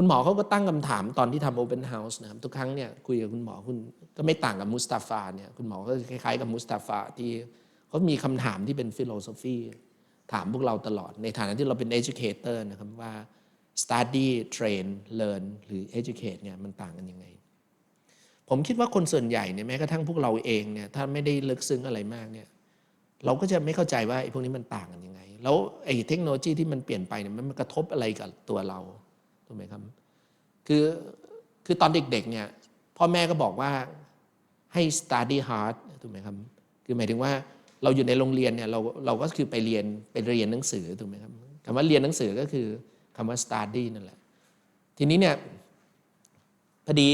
คุณหมอเขาก็ตั้งคำถามตอนที่ทำ Open House นะครับทุกครั้งเนี่ยคุยกับคุณหมอคุณก็ไม่ต่างกับมุสตาฟาเนี่ยคุณหมอก็คล้ายๆกับมุสตาฟาที่เขามีคำถามที่เป็นฟิโลโซฟีถามพวกเราตลอด ในฐานะที่เราเป็น educator นะครับว่า study train learn หรือ educate เนี่ยมันต่างกันยังไง ผมคิดว่าคนส่วนใหญ่เนี่ยแม้กระทั่งพวกเราเองเนี่ยถ้าไม่ได้ลึกซึ้งอะไรมากเนี่ยเราก็จะไม่เข้าใจว่าไอ้พวกนี้มันต่างกันยังไง แล้วไอ้เทคโนโลยีที่มันเปลี่ยนไปเนี่ยมันกระทบอะไรกับตัวเรา ถูกไหมครับ คือคือตอนเด็กๆเนี่ยพ่อแม่ก็บอกว่าให้ study hard ถูกไหมครับ คือหมายถึงว่าเราอยู่ในโรงเรียนเนี่ยเราเราก็คือไปเรียนไปเรียนหนังสือถูกไหมครับคำว่าเรียนหนังสือก็คือคำว่า study นั่นแหละ ทีนี้เนี่ยพอดี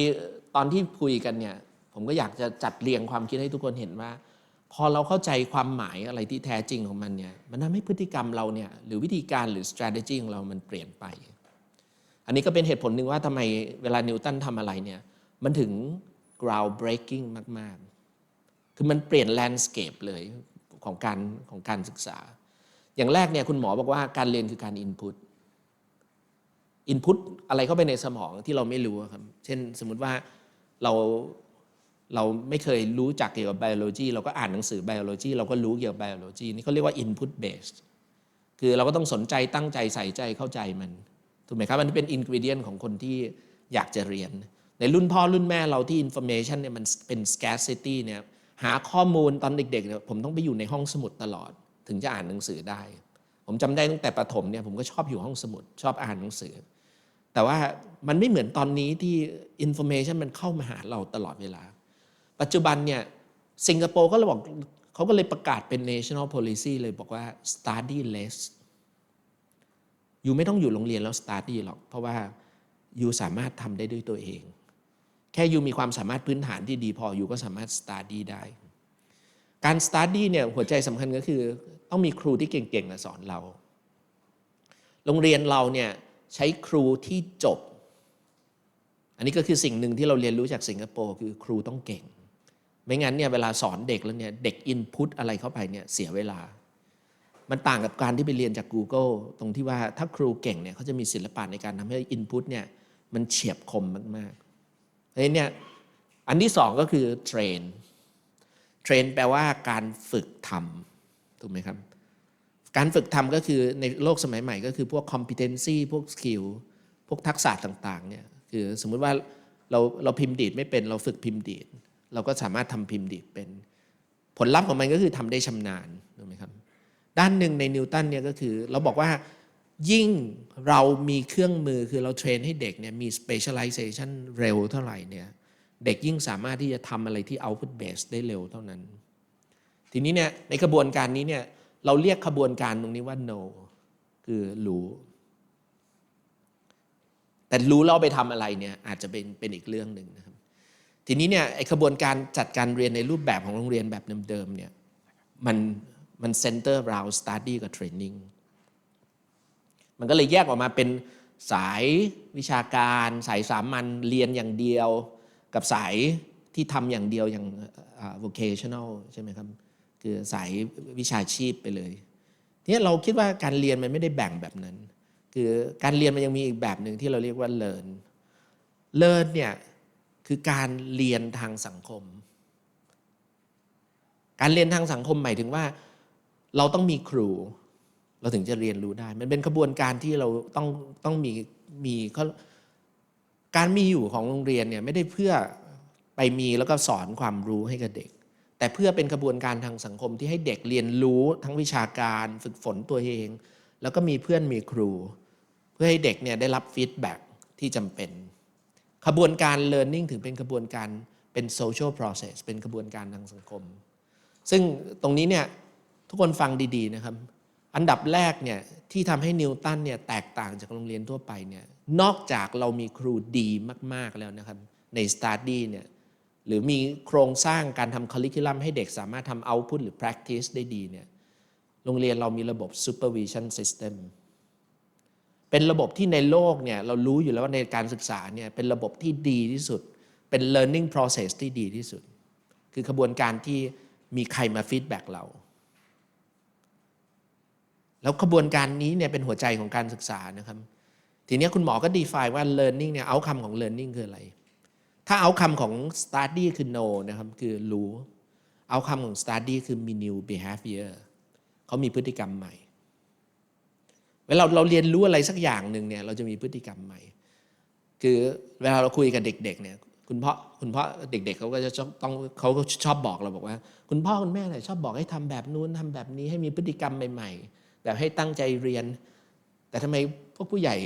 ตอนที่คุยกันเนี่ยผมก็อยากจะจัดเรียงความคิดให้ทุกคนเห็นว่า พอเราเข้าใจความหมายอะไรที่แท้จริงของมันเนี่ยมันทำให้พฤติกรรมเราเนี่ยหรือวิธีการหรือ strategy ของเรามันเปลี่ยนไป อันนี้ก็เป็นเหตุผลหนึ่งว่าทำไมเวลานิวตันทำอะไรเนี่ยมันถึง ground breaking มาก ๆ คือมันเปลี่ยน landscape เลยของการของการศึกษา อย่างแรกเนี่ยคุณหมอบอกว่าการเรียนคือการ input input อะไรเข้าไปในสมองที่เราไม่รู้ครับ เช่นสมมติว่าเราเราไม่เคยรู้จักเกี่ยวกับ biology เราก็อ่านหนังสือ biology เราก็รู้เกี่ยวกับ biology นี่เขาเรียกว่า input based คือเราก็ต้องสนใจตั้งใจใส่ใจเข้าใจมัน ถูกไหมครับ มันเป็นอินกิเดียนของคนที่อยากจะเรียน ในรุ่นพ่อรุ่นแม่เราที่ information เนี่ยมันเป็น scarcity เนี่ยหาข้อมูลตอนเด็กๆเนี่ยผมต้องไปอยู่ในห้องสมุดตลอด ถึงจะอ่านหนังสือได้ ผมจำได้ตั้งแต่ประถมเนี่ยผมก็ชอบอยู่ห้องสมุด ชอบอ่านหนังสือ แต่ว่ามันไม่เหมือนตอนนี้ที่ information มันเข้ามาหาเราตลอดเวลา ปัจจุบันเนี่ยสิงคโปร์ก็เลยบอกเขาก็เลยประกาศเป็น national policy เลยบอกว่า study less ยูไม่ต้องอยู่โรงเรียนแล้ว study หรอก เพราะว่ายูสามารถทำได้ด้วยตัวเอง แค่ยูมีความสามารถพื้นฐานที่ดีพออยู่ก็สามารถ study ได้ การ study เนี่ยหัวใจสำคัญก็คือ ต้องมีครูที่เก่งๆสอนเรา โรงเรียนเราเนี่ยใช้ครูที่จบ อันนี้ก็คือสิ่งหนึ่งที่เราเรียนรู้จากสิงคโปร์คือครูต้องเก่ง ไม่งั้นเนี่ยเวลาสอนเด็กแล้วเนี่ยเด็กอินพุตอะไรเข้าไปเนี่ยเสียเวลา มันต่างกับการที่ไปเรียนจาก Google ตรงที่ว่าถ้าครูเก่งเนี่ยเขาจะมีศิลปะในการทำให้อินพุตเนี่ยมันเฉียบคมมากๆเพราะเนี่ยอันที่สองก็คือเทรนเทรนแปลว่าการฝึกทำถูกไหมครับ การฝึกทำก็คือในโลกสมัยใหม่ก็คือพวก competency พวก skill พวกทักษะต่างๆเนี่ยคือสมมุติว่าเราเราพิมพ์ดีดไม่เป็นเราฝึกพิมพ์ดีด เราก็สามารถทำพิมพ์ดีดเป็น ผลลัพธ์ของมันก็คือทำได้ชำนาญ ด้านหนึ่งในนิวตันเนี่ยก็คือเราบอกว่ายิ่งเรามีเครื่องมือคือเราเทรนให้เด็กเนี่ยมี specialization เร็วเท่าไหร่เนี่ยเด็กยิ่งสามารถที่จะทำอะไรที่ output based ได้เร็วเท่านั้น ทีนี้เนี่ยในกระบวนการนี้เนี่ยเราเรียกขบวนการตรงนี้ว่า no คือรู้ แต่รู้แล้วเอาไปทำอะไรเนี่ยอาจจะเป็นเป็นอีกเรื่องหนึ่งนะครับ ทีนี้เนี่ยไอ้ขบวนการจัดการเรียนในรูปแบบของโรงเรียนแบบเดิมๆเนี่ยมัน มันเซนเตอร์ราวสต study กับเทรนนิ่งมันก็เลยแยกออกมาเป็นสายวิชาการ สายสามัญเรียนอย่างเดียว กับสายที่ทำอย่างเดียวอย่าง vocational ใช่ไหมครับ คือสายวิชาชีพไปเลยทีนี้เราคิดว่าการเรียนมันไม่ได้แบ่งแบบนั้น คือการเรียนมันยังมีอีกแบบหนึ่งที่เราเรียกว่า learn learn เนี่ยคือการเรียนทางสังคม การเรียนทางสังคมหมายถึงว่า เราต้องมีครู เราถึงจะเรียนรู้ได้ มันเป็นกระบวนการที่เราต้องต้องมีมีเขาการมีอยู่ของโรงเรียนเนี่ยไม่ได้เพื่อไปมีแล้วก็สอนความรู้ให้กับเด็ก แต่เพื่อเป็นกระบวนการทางสังคมที่ให้เด็กเรียนรู้ทั้งวิชาการฝึกฝนตัวเอง แล้วก็มีเพื่อนมีครู เพื่อให้เด็กเนี่ยได้รับฟีดแบ็ที่จำเป็นขบวนการ learning ถึงเป็นกระบวนการเป็น social process เป็นกระบวนการทางสังคม ซึ่งตรงนี้เนี่ย ทุกคนฟังดีๆนะครับ อันดับแรกเนี่ยที่ทำให้นิวตันเนี่ยแตกต่างจากโรงเรียนทั่วไปเนี่ยนอกจากเรามีครูดีมาก ๆแล้วนะครับ ในสต u d y เนี่ยหรือมีโครงสร้างการทำค u ริคิลัมให้เด็กสามารถทำเอาพุตหรือ practice ได้ดีเนี่ยโรงเรียนเรามีระบบ supervision system เป็นระบบที่ในโลกเนี่ยเรารู้อยู่แล้วว่าในการศึกษาเนี่ยเป็นระบบที่ดีที่สุด เป็น learning process ที่ดีที่สุด คือขบวนการที่มีใครมาฟีดแบ็กเรา แล้วขบวนการนี้เนี่ยเป็นหัวใจของการศึกษานะครับ ทีนี้คุณหมอก็ define ว่า learning เนี่ย outcome ของ learning คืออะไร ถ้า outcome ของ study คือ know นะครับ คือรู้ outcome ของ study คือมี new behavior เขามีพฤติกรรมใหม่ เวลาเราเรียนรู้อะไรสักอย่างหนึ่งเนี่ย เราจะมีพฤติกรรมใหม่ คือเวลาเราคุยกับเด็ก ๆ เนี่ยคุณพ่อคุณพ่อเด็ก ๆเขาก็จะชอบต้องเขาก็ชอบบอกเราบอกว่า คุณพ่อคุณแม่เนี่ยชอบบอกให้ทำแบบนู้นทำแบบนี้ให้มีพฤติกรรมใหม่ๆ แบบให้ตั้งใจเรียน แต่ทำไมพวกผู้ใหญ่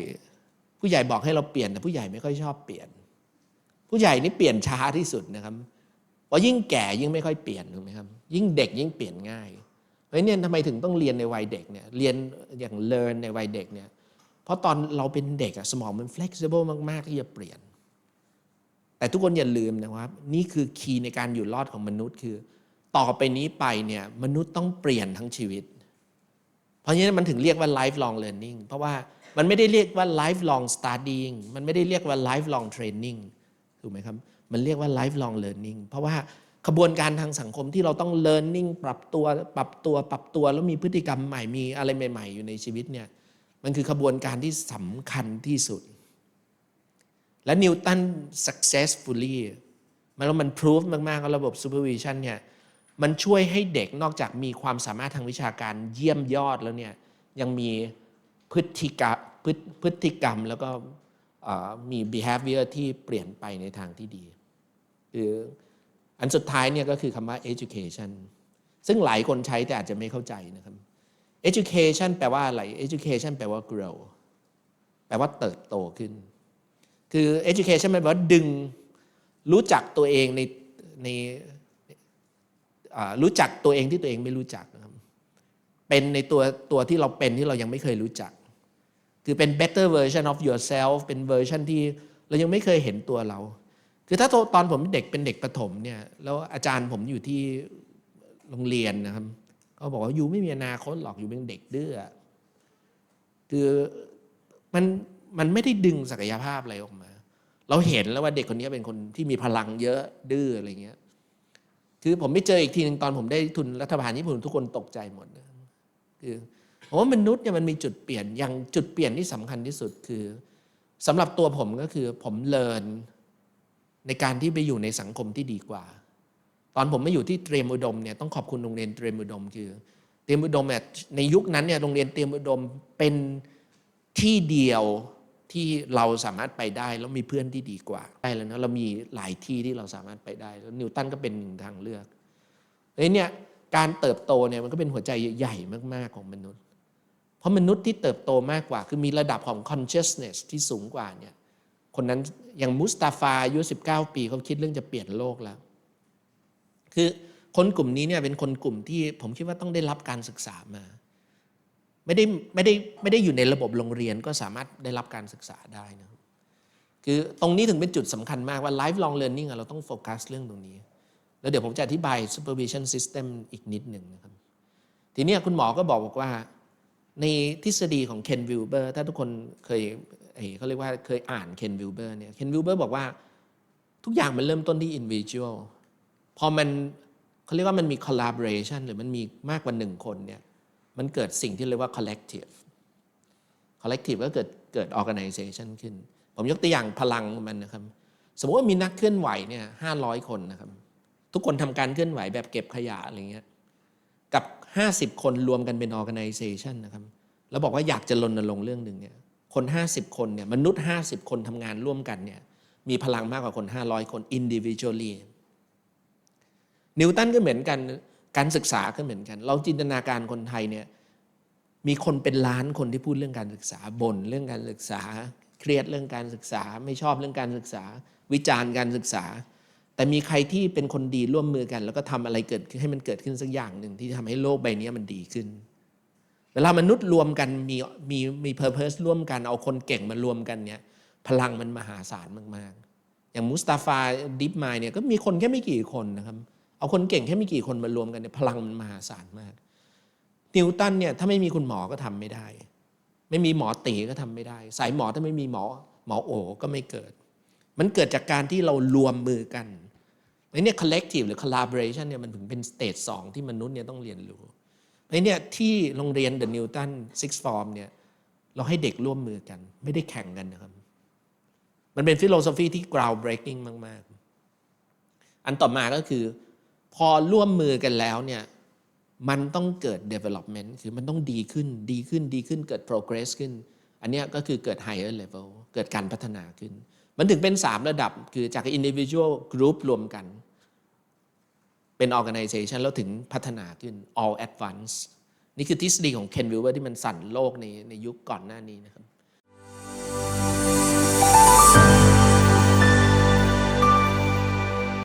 ผู้ใหญ่บอกให้เราเปลี่ยนแต่ผู้ใหญ่ไม่ค่อยชอบเปลี่ยน ผู้ใหญ่นี่เปลี่ยนช้าที่สุดนะครับเพราะยิ่งแก่ยิ่งไม่ค่อยเปลี่ยนถูกไหมครับ ยิ่งเด็กยิ่งเปลี่ยนง่าย เพราะนั้นทำไมถึงต้องเรียนในวัยเด็กเนี่ยเรียนอย่างเรียนในวัยเด็กเนี่ยเพราะตอนเราเป็นเด็กอะสมองมัน flexible มาก ๆ ที่จะเปลี่ยน แต่ทุกคนอย่าลืมนะครับ นี่คือคีย์ในการอยู่รอดของมนุษย์คือ ต่อไปนี้ไปเนี่ยมนุษย์ต้องเปลี่ยนทั้งชีวิต ราะฉะนั้นมันถึงเรียกว่า lifelong learning เพราะว่ามันไม่ได้เรียกว่า lifelong studying มันไม่ได้เรียกว่า lifelong training ถูกไหมครับ มันเรียกว่า lifelong learning เพราะว่าขบวนการทางสังคมที่เราต้อง learning ปรับตัว ปรับตัว ปรับตัว แล้วมีพฤติกรรมใหม่ มีอะไรใหม่ ๆ อยู่ในชีวิตเนี่ย มันคือขบวนการที่สำคัญที่สุด และนิวตัน successfully มันแล้วมัน proof มากๆว่าระบบ supervision เนี่ย มันช่วยให้เด็กนอกจากมีความสามารถทางวิชาการเยี่ยมยอดแล้วเนี่ยยังมีพฤติกรรมพฤติพฤติกรรมแล้วก็มี behavior ที่เปลี่ยนไปในทางที่ดี คืออันสุดท้ายเนี่ยก็คือคำว่า education ซึ่งหลายคนใช้แต่อาจจะไม่เข้าใจนะครับ education แปลว่าอะไร education แปลว่า grow แปลว่าเติบโตขึ้น คือ education มันแปลว่าดึงรู้จักตัวเองในใน รู้จักตัวเองที่ตัวเองไม่รู้จักนะครับเป็นในตัวตัวที่เราเป็นที่เรายังไม่เคยรู้จัก คือเป็น better version of yourself เป็นเวอร์ชันที่เรายังไม่เคยเห็นตัวเรา คือถ้าตอนผมเด็กเป็นเด็กประถมเนี่ยแล้วอาจารย์ผมอยู่ที่โรงเรียนนะครับเขาบอกว่าอยู่ไม่มีอนาคตหรอกอยู่เป็นเด็กดื้อคือมันมันไม่ได้ดึงศักยภาพอะไรออกมา เราเห็นแล้วว่าเด็กคนนี้เป็นคนที่มีพลังเยอะดื้ออะไรเงี้ย คือผมไม่เจออีกทีหนึ่งตอนผมได้ทุนรัฐบาลญี่ปุ่นทุกคนตกใจหมดนะคือผมว่ามนุษย์เนี่ยมันมีจุดเปลี่ยนอย่างจุดเปลี่ยนที่สำคัญที่สุดคือสำหรับตัวผมก็คือผมเลินในการที่ไปอยู่ในสังคมที่ดีกว่า ตอนผมมาอยู่ที่เตรียมอุดมเนี่ยต้องขอบคุณโรงเรียนเตรียมอุดม คือเตรียมอุดมเนี่ยในยุคนั้นเนี่ยโรงเรียนเตรียมอุดมเป็นที่เดียว ที่เราสามารถไปได้แล้วมีเพื่อนที่ดีกว่าได้แล้วนะเรามีหลายที่ที่เราสามารถไปได้แล้วนิวตันก็เป็นหนึ่งทางเลือกเฮ้เนี่ยการเติบโตเนี่ยมันก็เป็นหัวใจใหญ่มาก ๆ ของมนุษย์ เพราะมนุษย์ที่เติบโตมากกว่า คือมีระดับของ consciousness ที่สูงกว่าเนี่ยคนนั้นอย่างมุสตาฟาอายุ19 ปีเขาคิดเรื่องจะเปลี่ยนโลกแล้ว คือคนกลุ่มนี้เนี่ยเป็นคนกลุ่มที่ผมคิดว่าต้องได้รับการศึกษามา ไม่ได้ไม่ได้ไม่ได้อยู่ในระบบโรงเรียนก็สามารถได้รับการศึกษาได้นะคือตรงนี้ถึงเป็นจุดสำคัญมากว่า lifelong learning เราต้องโฟกัสเรื่องตรงนี้ แล้วเดี๋ยวผมจะอธิบาย supervision system อีกนิดหนึ่งนะครับ ทีนี้คุณหมอก็บอกบอกว่า ในทฤษฎีของเคนวิลเบอร์ถ้าทุกคนเคยเอ้ยเขาเรียกว่าเคยอ่านเคนวิลเบอร์เนี่ยเคนวิลเบอร์บอกว่าทุกอย่างมันเริ่มต้นที่ individual พอมันเขาเรียกว่ามันมี collaboration หรือมันมีมากกว่าหนึ่งคนเนี่ย มันเกิดสิ่งที่เรียกว่า collective collective ก็เกิดเกิด organization ขึ้น ผมยกตัวอย่างพลังมันนะครับ สมมติว่ามีนักเคลื่อนไหวเนี่ยห้าร้อยคนนะครับ ทุกคนทำการเคลื่อนไหวแบบเก็บขยะอะไรเงี้ย กับ50คนรวมกันเป็น organization นะครับ แล้วบอกว่าอยากจะรณรงค์เรื่องหนึ่งเนี่ย คน50คนเนี่ยมนุษย์50คนทำงานร่วมกันเนี่ย มีพลังมากกว่าคน500คน individually นิวตันก็เหมือนกัน การศึกษาก็เหมือนกัน เราจินตนาการคนไทยเนี่ยมีคนเป็นล้านคนที่พูดเรื่องการศึกษาบ่นเรื่องการศึกษา เครียดเรื่องการศึกษา ไม่ชอบเรื่องการศึกษา วิจารณ์การศึกษา แต่มีใครที่เป็นคนดีร่วมมือกัน แล้วก็ทำอะไรเกิดขึ้นให้มันเกิดขึ้นสักอย่างหนึ่งที่ทำให้โลกใบนี้มันดีขึ้น เวลามนุษย์รวมกันมีมีมีเพอร์เพสร่วมกันเอาคนเก่งมารวมกันเนี่ยพลังมันมหาศาลมาก ๆ อย่างมุสตาฟาดิฟมายเนี่ยก็มีคนแค่ไม่กี่คนนะครับ เอาคนเก่งแค่ไม่กี่คนมารวมกันเนี่ยพลังมันมหาศาลมาก นิวตันเนี่ยถ้าไม่มีคุณหมอก็ทำไม่ได้ ไม่มีหมอตีก็ทำไม่ได้ สายหมอถ้าไม่มีหมอหมอโอก็ไม่เกิด มันเกิดจากการที่เรารวมมือกันไอ้เนี่ย collective หรือ collaboration เนี่ยมันถึงเป็นสเตจสองที่มนุษย์เนี่ยต้องเรียนรู้ไอ้เนี่ยที่โรงเรียน The Newton Six Form เนี่ยเราให้เด็กร่วมมือกัน ไม่ได้แข่งกันนะครับ มันเป็นฟิโลโซฟีที่ ground breaking มาก ๆ อันต่อมาก็คือ พอร่วมมือกันแล้วเนี่ยมันต้องเกิด development คือมันต้องดีขึ้นดีขึ้นดีขึ้นเกิด progress ขึ้น อันนี้ก็คือเกิด higher level เกิดการพัฒนาขึ้น มันถึงเป็น 3 ระดับคือจาก individual group รวมกัน เป็น organization แล้วถึงพัฒนาขึ้น all at once นี่คือทฤษฎีของเคนวิลเวอร์ที่มันสั่นโลกในในยุคก่อนหน้านี้นะครับ